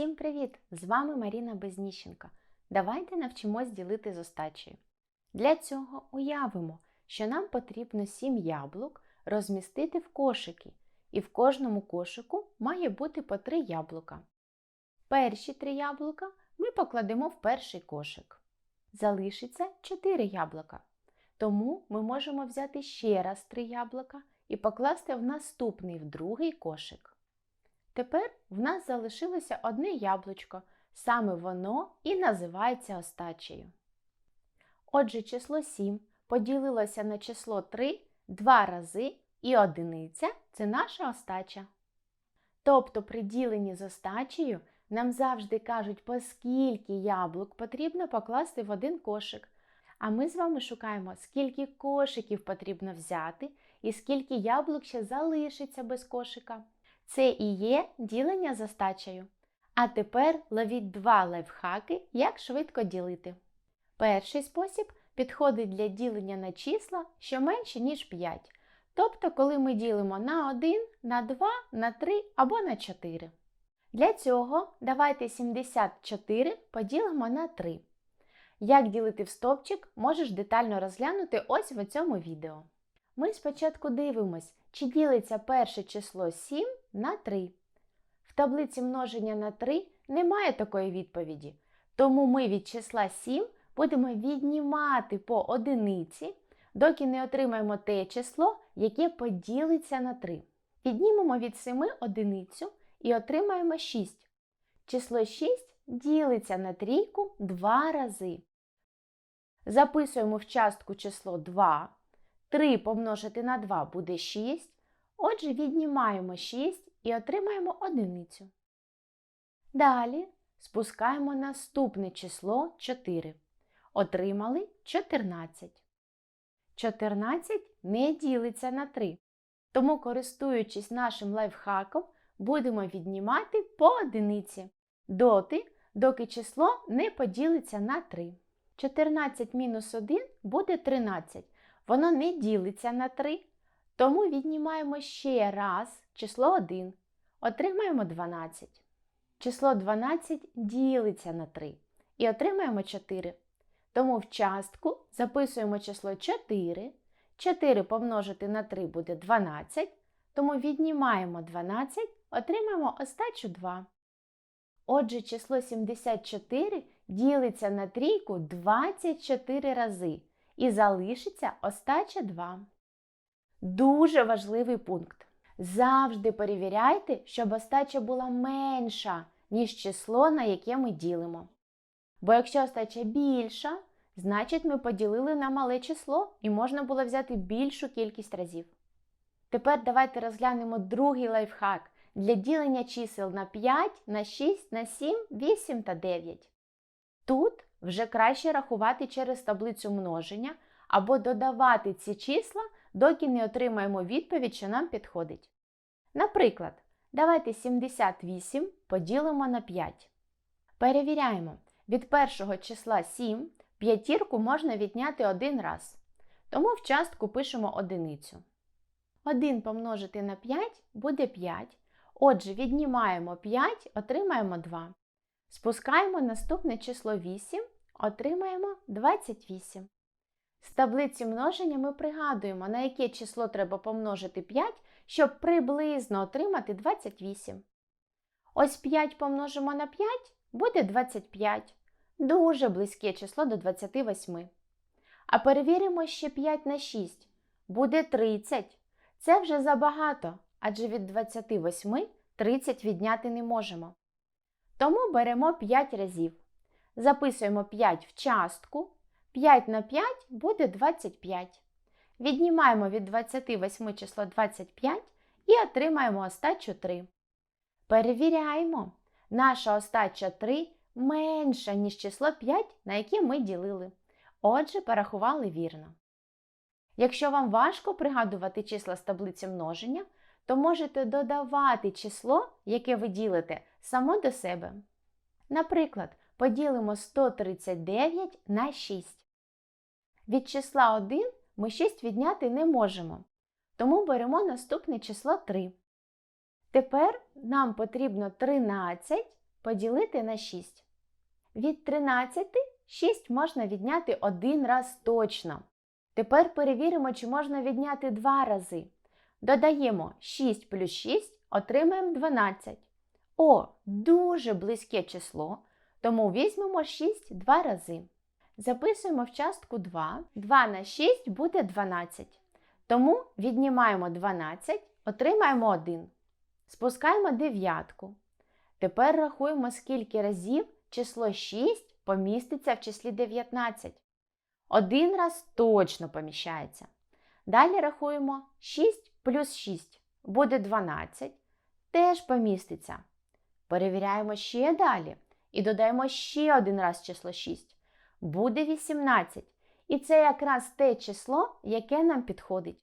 Всім привіт! З вами Маріна Безніщенко. Давайте навчимось ділити з остачею. Для цього уявимо, що нам потрібно 7 яблук розмістити в кошики, і в кожному кошику має бути по 3 яблука. Перші 3 яблука ми покладемо в перший кошик. Залишиться 4 яблука. Тому ми можемо взяти ще раз 3 яблука і покласти в наступний в другий кошик. Тепер в нас залишилося одне яблучко, саме воно і називається остачею. Отже, число 7 поділилося на число 3 два рази, і одиниця це наша остача. Тобто при діленні з остачею нам завжди кажуть, по скільки яблук потрібно покласти в один кошик. А ми з вами шукаємо, скільки кошиків потрібно взяти і скільки яблук ще залишиться без кошика. Це і є ділення з остачею. А тепер ловіть два лайфхаки, як швидко ділити. Перший спосіб підходить для ділення на числа, що менше, ніж 5. Тобто, коли ми ділимо на 1, на 2, на 3 або на 4. Для цього давайте 74 поділимо на 3. Як ділити в стовпчик, можеш детально розглянути ось в цьому відео. Ми спочатку дивимось, чи ділиться перше число 7 на 3. В таблиці множення на 3 немає такої відповіді, тому ми від числа 7 будемо віднімати по одиниці, доки не отримаємо те число, яке поділиться на 3. Віднімемо від 7 одиницю і отримаємо 6. Число 6 ділиться на трійку 2 рази. Записуємо в частку число 2. 3 помножити на 2 буде 6. Отже, віднімаємо 6 і отримаємо одиницю. Далі спускаємо наступне число 4. Отримали 14. 14 не ділиться на 3. Тому, користуючись нашим лайфхаком, будемо віднімати по одиниці доти, доки число не поділиться на 3. 14 мінус 1 буде 13. Воно не ділиться на 3. Тому віднімаємо ще раз число 1. Отримаємо 12. Число 12 ділиться на 3 і отримаємо 4. Тому в частку записуємо число 4. 4 помножити на 3 буде 12. Тому віднімаємо 12, отримаємо остачу 2. Отже, число 74 ділиться на трійку 24 рази і залишиться остача 2. Дуже важливий пункт. Завжди перевіряйте, щоб остача була менша, ніж число, на яке ми ділимо. Бо якщо остача більша, значить ми поділили на мале число і можна було взяти більшу кількість разів. Тепер давайте розглянемо другий лайфхак для ділення чисел на 5, на 6, на 7, 8 та 9. Тут вже краще рахувати через таблицю множення або додавати ці числа, доки не отримаємо відповідь, що нам підходить. Наприклад, давайте 78 поділимо на 5. Перевіряємо, від першого числа 7 п'ятірку можна відняти один раз. Тому в частку пишемо одиницю. 1 помножити на 5 буде 5. Отже, віднімаємо 5, отримаємо 2. Спускаємо наступне число 8, отримаємо 28. З таблиці множення ми пригадуємо, на яке число треба помножити 5, щоб приблизно отримати 28. Ось 5 помножимо на 5 буде 25. Дуже близьке число до 28. А перевіримо ще 5 на 6. Буде 30. Це вже забагато, адже від 28 30 відняти не можемо. Тому беремо 5 разів. Записуємо 5 в частку. 5 на 5 буде 25. Віднімаємо від 28 число 25 і отримаємо остачу 3. Перевіряємо. Наша остача 3 менша, ніж число 5, на яке ми ділили. Отже, порахували вірно. Якщо вам важко пригадувати числа з таблиці множення, то можете додавати число, яке ви ділите, само до себе. Наприклад, поділимо 139 на 6. Від числа 1 ми 6 відняти не можемо, тому беремо наступне число 3. Тепер нам потрібно 13 поділити на 6. Від 13 6 можна відняти один раз точно. Тепер перевіримо, чи можна відняти два рази. Додаємо 6 плюс 6, отримаємо 12. О, дуже близьке число, тому візьмемо 6 два рази. Записуємо в частку 2. 2 на 6 буде 12. Тому віднімаємо 12, отримаємо 1. Спускаємо дев'ятку. Тепер рахуємо, скільки разів число 6 поміститься в числі 19. Один раз точно поміщається. Далі рахуємо 6 плюс 6 буде 12, теж поміститься. Перевіряємо ще далі і додаємо ще один раз число 6. Буде 18. І це якраз те число, яке нам підходить.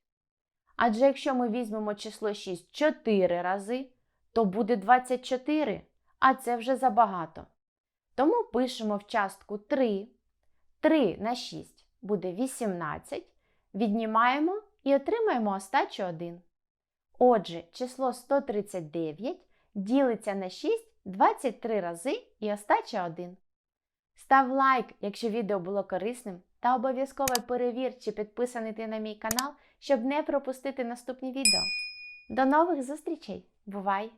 Адже якщо ми візьмемо число 6 4 рази, то буде 24, а це вже забагато. Тому пишемо в частку 3. 3 на 6 буде 18, віднімаємо і отримаємо остачу 1. Отже, число 139 ділиться на 6 23 рази і остача 1. Став лайк, якщо відео було корисним, та обов'язково перевір, чи підписаний ти на мій канал, щоб не пропустити наступні відео. До нових зустрічей! Бувай!